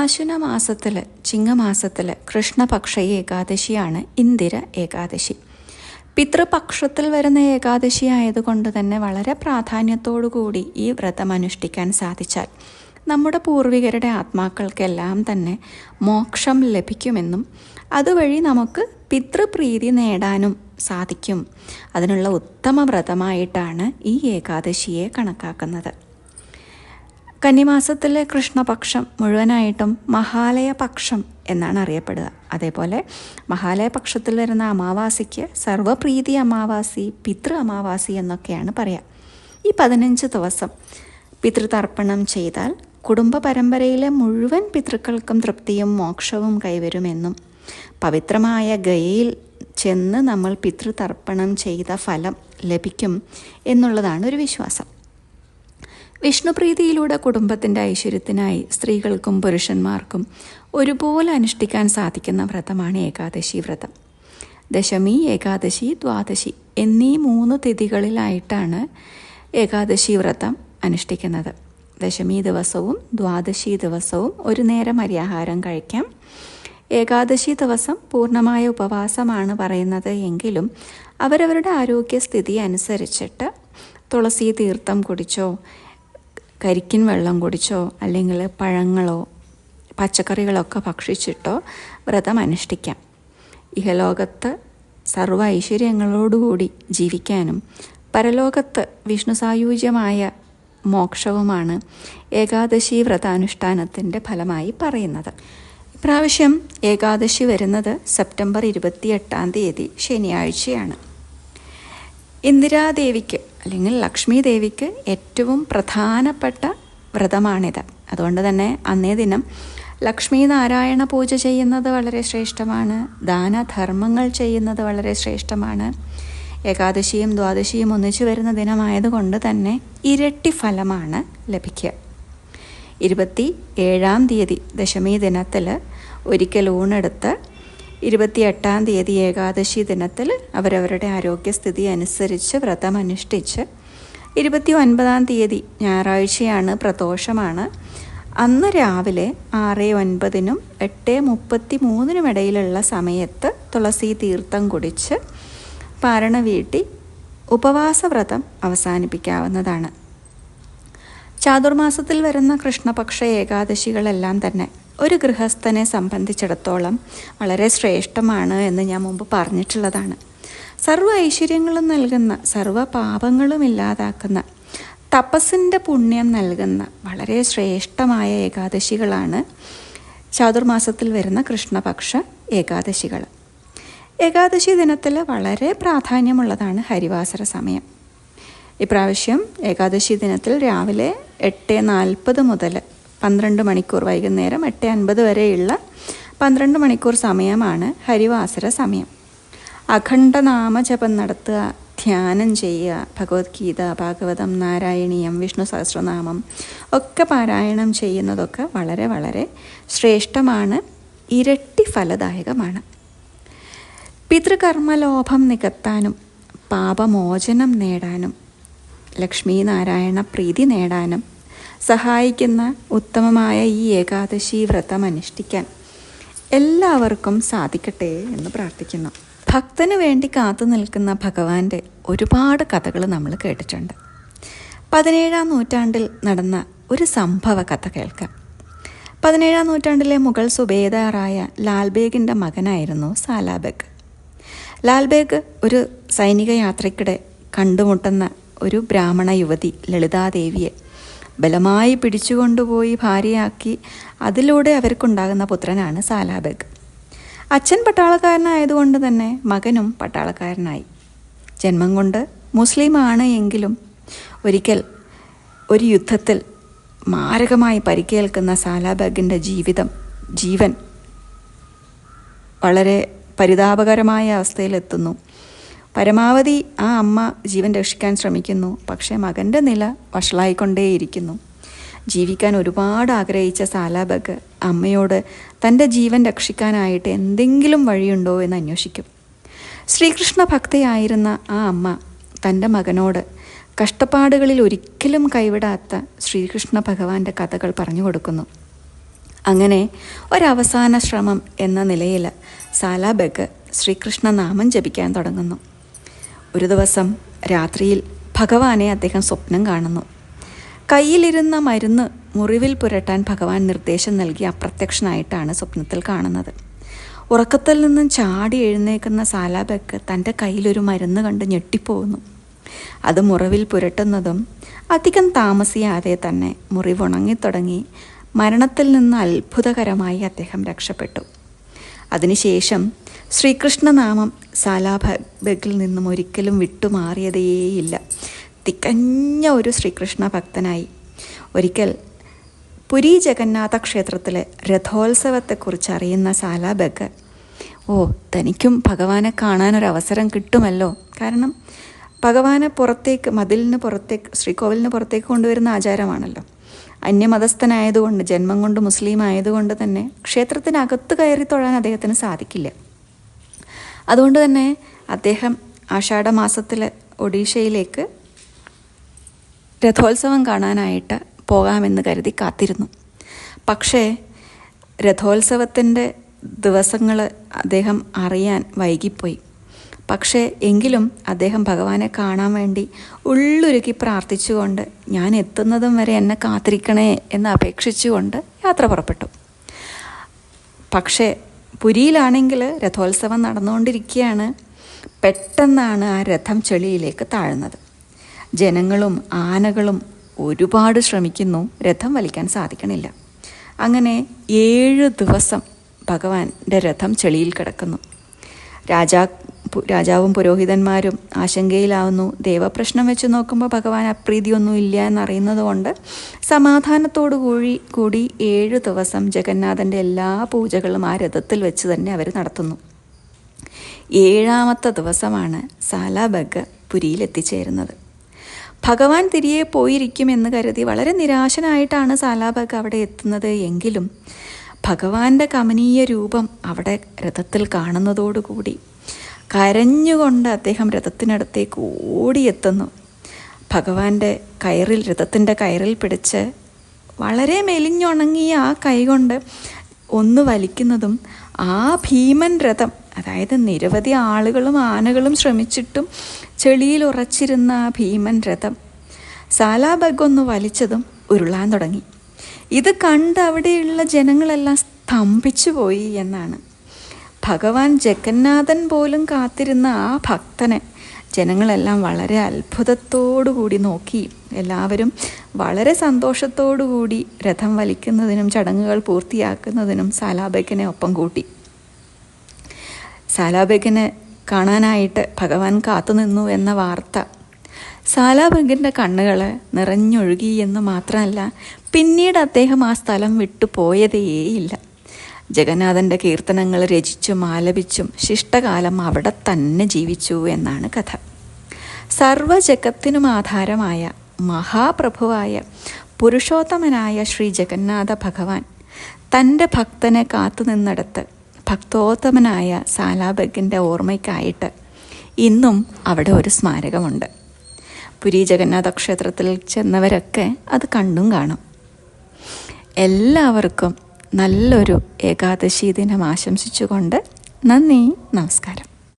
ആശ്വന മാസത്തിൽ ചിങ്ങമാസത്തിൽ കൃഷ്ണപക്ഷ ഏകാദശിയാണ് ഇന്ദിര ഏകാദശി. പിതൃപക്ഷത്തിൽ വരുന്ന ഏകാദശി ആയതുകൊണ്ട് തന്നെ വളരെ പ്രാധാന്യത്തോടുകൂടി ഈ വ്രതം അനുഷ്ഠിക്കാൻ സാധിച്ചാൽ നമ്മുടെ പൂർവികരുടെ ആത്മാക്കൾക്കെല്ലാം തന്നെ മോക്ഷം ലഭിക്കുമെന്നും അതുവഴി നമുക്ക് പിതൃപ്രീതി നേടാനും സാധിക്കും. അതിനുള്ള ഉത്തമ വ്രതമായിട്ടാണ് ഈ ഏകാദശിയെ കണക്കാക്കുന്നത്. കന്നിമാസത്തിലെ കൃഷ്ണപക്ഷം മുഴുവനായിട്ടും മഹാലയപക്ഷം എന്നാണ് അറിയപ്പെടുക. അതേപോലെ മഹാലയപക്ഷത്തിൽ വരുന്ന അമാവാസിക്ക് സർവപ്രീതി അമാവാസി പിതൃ അമാവാസി എന്നൊക്കെയാണ് പറയുക ഈ പതിനഞ്ച് ദിവസം പിതൃതർപ്പണം ചെയ്താൽ കുടുംബ പരമ്പരയിലെ മുഴുവൻ പിതൃക്കൾക്കും തൃപ്തിയും മോക്ഷവും കൈവരുമെന്നും പവിത്രമായ ഗയയിൽ ചെന്ന് നമ്മൾ പിതൃതർപ്പണം ചെയ്ത ഫലം ലഭിക്കും എന്നുള്ളതാണ് ഒരു വിശ്വാസം. വിഷ്ണുപ്രീതിയിലൂടെ കുടുംബത്തിന്റെ ഐശ്വര്യത്തിനായി സ്ത്രീകൾക്കും പുരുഷന്മാർക്കും ഒരുപോലെ അനുഷ്ഠിക്കാൻ സാധിക്കുന്ന വ്രതമാണ് ഏകാദശി വ്രതം. ദശമി ഏകാദശി ദ്വാദശി എന്നീ മൂന്ന് തിഥികളിലായിട്ടാണ് ഏകാദശി വ്രതം അനുഷ്ഠിക്കുന്നത്. ദശമി ദിവസവും ദ്വാദശി ദിവസവും ഒരു നേരം അരിയാഹാരം കഴിക്കാം. ഏകാദശി ദിവസം പൂർണമായ ഉപവാസമാണ് പറയുന്നത് എങ്കിലും അവരവരുടെ ആരോഗ്യസ്ഥിതി അനുസരിച്ചിട്ട് തുളസി തീർത്ഥം കുടിച്ചോ കരിക്കിൻ വെള്ളം കുടിച്ചോ അല്ലെങ്കിൽ പഴങ്ങളോ പച്ചക്കറികളൊക്കെ ഭക്ഷിച്ചിട്ടോ വ്രതം അനുഷ്ഠിക്കാം. ഇഹലോകത്ത് സർവ ഐശ്വര്യങ്ങളോടുകൂടി ജീവിക്കാനും പരലോകത്ത് വിഷ്ണു സായുജ്യമായ മോക്ഷവുമാണ് ഏകാദശി വ്രതാനുഷ്ഠാനത്തിന്റെ ഫലമായി പറയുന്നത്. ഇപ്രാവശ്യം ഏകാദശി വരുന്നത് സെപ്റ്റംബർ ഇരുപത്തിയെട്ടാം തീയതി ശനിയാഴ്ചയാണ്. ഇന്ദിരാദേവിക്ക് അല്ലെങ്കിൽ ലക്ഷ്മി ദേവിക്ക് ഏറ്റവും പ്രധാനപ്പെട്ട വ്രതമാണിത്. അതുകൊണ്ട് തന്നെ അന്നേ ദിനം ലക്ഷ്മി നാരായണ പൂജ ചെയ്യുന്നത് വളരെ ശ്രേഷ്ഠമാണ്. ദാനധർമ്മങ്ങൾ ചെയ്യുന്നത് വളരെ ശ്രേഷ്ഠമാണ്. ഏകാദശിയും ദ്വാദശിയും ഒന്നിച്ചു വരുന്ന ദിനമായതുകൊണ്ട് തന്നെ ഇരട്ടി ഫലമാണ് ലഭിക്കുക. ഇരുപത്തി ഏഴാം തീയതി ദശമി ദിനത്തിൽ ഒരിക്കൽ ഊണെടുത്ത് ഇരുപത്തിയെട്ടാം തീയതി ഏകാദശി ദിനത്തിൽ അവരവരുടെ ആരോഗ്യസ്ഥിതി അനുസരിച്ച് വ്രതം അനുഷ്ഠിച്ച് ഇരുപത്തി ഒൻപതാം തീയതി ഞായറാഴ്ചയാണ് പ്രദോഷമാണ്. അന്ന് രാവിലെ ആറ് ഒൻപതിനും എട്ട് മുപ്പത്തി മൂന്നിനും ഇടയിലുള്ള സമയത്ത് തുളസി തീർത്ഥം കുടിച്ച് പാരണ വീട്ടി ഉപവാസവ്രതം അവസാനിപ്പിക്കാവുന്നതാണ്. ചാതുർമാസത്തിൽ വരുന്ന കൃഷ്ണപക്ഷ ഏകാദശികളെല്ലാം തന്നെ ഒരു ഗൃഹസ്ഥനെ സംബന്ധിച്ചിടത്തോളം വളരെ ശ്രേഷ്ഠമാണ് എന്ന് ഞാൻ മുമ്പ് പറഞ്ഞിട്ടുള്ളതാണ്. സർവ ഐശ്വര്യങ്ങളും നൽകുന്ന സർവ പാപങ്ങളും ഇല്ലാതാക്കുന്ന തപസ്സിന്റെ പുണ്യം നൽകുന്ന വളരെ ശ്രേഷ്ഠമായ ഏകാദശികളാണ് ചാതുർമാസത്തിൽ വരുന്ന കൃഷ്ണപക്ഷ ഏകാദശികൾ. ഏകാദശി ദിനത്തിൽ വളരെ പ്രാധാന്യമുള്ളതാണ് ഹരിവാസര സമയം. ഇപ്രാവശ്യം ഏകാദശി ദിനത്തിൽ രാവിലെ എട്ട് നാൽപ്പത് മുതൽ പന്ത്രണ്ട് മണിക്കൂർ വൈകുന്നേരം എട്ട് അൻപത് വരെയുള്ള പന്ത്രണ്ട് മണിക്കൂർ സമയമാണ് ഹരിവാസര സമയം. അഖണ്ഡ ജപം നടത്തുക ധ്യാനം ചെയ്യുക ഭഗവത്ഗീത ഭാഗവതം നാരായണീയം വിഷ്ണു സഹസ്രനാമം ഒക്കെ പാരായണം ചെയ്യുന്നതൊക്കെ വളരെ വളരെ ശ്രേഷ്ഠമാണ് ഇരട്ടി ഫലദായകമാണ്. പിതൃകർമ്മലോഭം നികത്താനും പാപമോചനം നേടാനും ലക്ഷ്മീനാരായണ പ്രീതി നേടാനും സഹായിക്കുന്ന ഉത്തമമായ ഈ ഏകാദശി വ്രതം അനുഷ്ഠിക്കാൻ എല്ലാവർക്കും സാധിക്കട്ടെ എന്ന് പ്രാർത്ഥിക്കുന്നു. ഭക്തന് വേണ്ടി കാത്തു നിൽക്കുന്ന ഭഗവാന്റെ ഒരുപാട് കഥകൾ നമ്മൾ കേട്ടിട്ടുണ്ട്. പതിനേഴാം നൂറ്റാണ്ടിൽ നടന്ന ഒരു സംഭവ കഥ കേൾക്കാം. പതിനേഴാം നൂറ്റാണ്ടിലെ മുഗൾ സുബേദാറായ ലാൽബേഗിന്റെ മകനായിരുന്നു സാലാബേഗ്. ലാൽബേഗ് ഒരു സൈനിക യാത്രയ്ക്കിടെ കണ്ടുമുട്ടുന്ന ഒരു ബ്രാഹ്മണ യുവതി ലളിതാദേവിയെ ബലമായി പിടിച്ചുകൊണ്ടുപോയി ഭാര്യയാക്കി അതിലൂടെ അവർക്കുണ്ടാകുന്ന പുത്രനാണ് സാലാബെഗ്. അച്ഛൻ പട്ടാളക്കാരനായതുകൊണ്ട് തന്നെ മകനും പട്ടാളക്കാരനായി. ജന്മം കൊണ്ട് മുസ്ലിമാണ് എങ്കിലും ഒരിക്കൽ ഒരു യുദ്ധത്തിൽ മാരകമായി പരിക്കേൽക്കുന്ന സാലാബഗിന്റെ ജീവിതം ജീവൻ വളരെ പരിതാപകരമായ അവസ്ഥയിലെത്തുന്നു. പരമാവധി ആ അമ്മ ജീവൻ രക്ഷിക്കാൻ ശ്രമിക്കുന്നു. പക്ഷേ മകന്റെ നില വഷളായിക്കൊണ്ടേയിരിക്കുന്നു. ജീവിക്കാൻ ഒരുപാട് ആഗ്രഹിച്ച സാലാബഗ് അമ്മയോട് തന്റെ ജീവൻ രക്ഷിക്കാനായിട്ട് എന്തെങ്കിലും വഴിയുണ്ടോ എന്ന് അന്വേഷിക്കും. ശ്രീകൃഷ്ണ ഭക്തയായിരുന്ന ആ അമ്മ തന്റെ മകനോട് കഷ്ടപ്പാടുകളിൽ ഒരിക്കലും കൈവിടാത്ത ശ്രീകൃഷ്ണ ഭഗവാന്റെ കഥകൾ പറഞ്ഞു കൊടുക്കുന്നു. അങ്ങനെ ഒരവസാന ശ്രമം എന്ന നിലയിൽ സാലാബഗ് ശ്രീകൃഷ്ണ നാമം ജപിക്കാൻ തുടങ്ങുന്നു. ഒരു ദിവസം രാത്രിയിൽ ഭഗവാനെ അദ്ദേഹം സ്വപ്നം കാണുന്നു. കയ്യിലിരുന്ന മരുന്ന് മുറിവിൽ പുരട്ടാൻ ഭഗവാൻ നിർദ്ദേശം നൽകി അപ്രത്യക്ഷനായിട്ടാണ് സ്വപ്നത്തിൽ കാണുന്നത്. ഉറക്കത്തിൽ നിന്നും ചാടി എഴുന്നേക്കുന്ന സാലാബക്ക് തന്റെ കയ്യിലൊരു മരുന്ന് കണ്ട് ഞെട്ടിപ്പോകുന്നു. അത് മുറിവിൽ പുരട്ടുന്നതും അധികം താമസിയാതെ തന്നെ മുറിവുണങ്ങിത്തുടങ്ങി മരണത്തിൽ നിന്ന് അത്ഭുതകരമായി അദ്ദേഹം രക്ഷപ്പെട്ടു. അതിനുശേഷം ശ്രീകൃഷ്ണനാമം സാലാഭഗിൽ നിന്നും ഒരിക്കലും വിട്ടുമാറിയതേയില്ല. തികഞ്ഞ ഒരു ശ്രീകൃഷ്ണ ഭക്തനായി ഒരിക്കൽ പുരി ജഗന്നാഥ ക്ഷേത്രത്തിലെ രഥോത്സവത്തെക്കുറിച്ച് അറിയുന്ന സാലാബഗ് ഓ തനിക്കും ഭഗവാനെ കാണാനൊരവസരം കിട്ടുമല്ലോ. കാരണം ഭഗവാനെ പുറത്തേക്ക് മതിലിന് പുറത്തേക്ക് ശ്രീകോവിലിന് പുറത്തേക്ക് കൊണ്ടുവരുന്ന ആചാരമാണല്ലോ. അന്യമതസ്ഥനായതുകൊണ്ട് ജന്മം കൊണ്ട് മുസ്ലിം ആയതുകൊണ്ട് തന്നെ ക്ഷേത്രത്തിനകത്ത് കയറി തൊഴാൻ അദ്ദേഹത്തിന് സാധിക്കില്ല. അതുകൊണ്ട് തന്നെ അദ്ദേഹം ആഷാഢമാസത്തിൽ ഒഡീഷയിലേക്ക് രഥോത്സവം കാണാനായിട്ട് പോകാമെന്ന് കരുതി കാത്തിരുന്നു. പക്ഷേ രഥോത്സവത്തിന്റെ ദിവസങ്ങൾ അദ്ദേഹം അറിയാൻ വൈകിപ്പോയി. പക്ഷേ എങ്കിലും അദ്ദേഹം ഭഗവാനെ കാണാൻ വേണ്ടി ഉള്ളുരുക്കി പ്രാർത്ഥിച്ചുകൊണ്ട് ഞാൻ എത്തുന്നതും വരെ എന്നെ കാത്തിരിക്കണേ എന്ന് അപേക്ഷിച്ചുകൊണ്ട് യാത്ര പുറപ്പെട്ടു. പക്ഷേ പുരിയിലാണെങ്കിൽ രഥോത്സവം നടന്നുകൊണ്ടിരിക്കുകയാണ്. പെട്ടെന്നാണ് ആ രഥം ചെളിയിലേക്ക് താഴുന്നത്. ജനങ്ങളും ആനകളും ഒരുപാട് ശ്രമിക്കുന്നു രഥം വലിക്കാൻ സാധിക്കണില്ല. അങ്ങനെ ഏഴ് ദിവസം ഭഗവാന്റെ രഥം ചെളിയിൽ കിടക്കുന്നു. രാജാ രാജാവും പുരോഹിതന്മാരും ആശങ്കയിലാവുന്നു. ദേവപ്രശ്നം വെച്ച് നോക്കുമ്പോൾ ഭഗവാൻ അപ്രീതിയൊന്നും ഇല്ല എന്നറിയുന്നത് കൊണ്ട് സമാധാനത്തോടു കൂടി കൂടി ഏഴ് ദിവസം ജഗന്നാഥന്റെ എല്ലാ പൂജകളും ആ രഥത്തിൽ വെച്ച് തന്നെ അവർ നടത്തുന്നു. ഏഴാമത്തെ ദിവസമാണ് സാലാബഗ് പുരിയിൽ എത്തിച്ചേരുന്നത് ഭഗവാൻ തിരികെ പോയിരിക്കുമെന്ന് കരുതി വളരെ നിരാശനായിട്ടാണ് സാലാബഗ് അവിടെ എത്തുന്നത് എങ്കിലും ഭഗവാന്റെ കമനീയ രൂപം അവിടെ രഥത്തിൽ കാണുന്നതോടുകൂടി കരഞ്ഞുകൊണ്ട് അദ്ദേഹം രഥത്തിനടുത്തേക്ക് ഓടിയെത്തുന്നു. ഭഗവാന്റെ കയറിൽ രഥത്തിന്റെ കയറിൽ പിടിച്ച് വളരെ മെലിഞ്ഞുണങ്ങിയ ആ കൈകൊണ്ട് ഒന്ന് വലിക്കുന്നതും ആ ഭീമൻ രഥം അതായത് നിരവധി ആളുകളും ആനകളും ശ്രമിച്ചിട്ടും ചെളിയിൽ ഉറച്ചിരുന്ന ആ ഭീമൻ രഥം സാലാബഗ് ഒന്ന് വലിച്ചതും ഉരുളാൻ തുടങ്ങി. ഇത് കണ്ട് അവിടെയുള്ള ജനങ്ങളെല്ലാം സ്തംഭിച്ചു പോയി എന്നാണ്. ഭഗവാൻ ജഗന്നാഥൻ പോലും കാത്തിരുന്ന ആ ഭക്തനെ ജനങ്ങളെല്ലാം വളരെ അത്ഭുതത്തോടു കൂടി നോക്കി. എല്ലാവരും വളരെ സന്തോഷത്തോടു കൂടി രഥം വലിക്കുന്നതിനും ചടങ്ങുകൾ പൂർത്തിയാക്കുന്നതിനും സാലാബേക്കനെ ഒപ്പം കൂട്ടി. സാലാബേക്കനെ കാണാനായിട്ട് ഭഗവാൻ കാത്തുനിന്നു എന്ന വാർത്ത സാലാബേഗിന്റെ കണ്ണുകൾ നിറഞ്ഞൊഴുകി എന്ന് മാത്രമല്ല പിന്നീട് അദ്ദേഹം ആ സ്ഥലം വിട്ടു പോയതേയില്ല. ജഗന്നാഥന്റെ കീർത്തനങ്ങൾ രചിച്ചും ആലപിച്ചും ശിഷ്ടകാലം അവിടെ തന്നെ ജീവിച്ചു എന്നാണ് കഥ. സർവജഗത്തിനും ആധാരമായ മഹാപ്രഭുവായ പുരുഷോത്തമനായ ശ്രീ ജഗന്നാഥ ഭഗവാൻ തന്റെ ഭക്തനെ കാത്തുനിന്നിടത്ത് ഭക്തോത്തമനായ സാലാബഗിന്റെ ഓർമ്മയ്ക്കായിട്ട് ഇന്നും അവിടെ ഒരു സ്മാരകമുണ്ട്. പുരി ജഗന്നാഥ ക്ഷേത്രത്തിൽ ചെന്നവരൊക്കെ അത് കണ്ടും കാണും. എല്ലാവർക്കും നല്ലൊരു ഏകാദശി ദിനം ആശംസിച്ചുകൊണ്ട് നന്ദി നമസ്കാരം.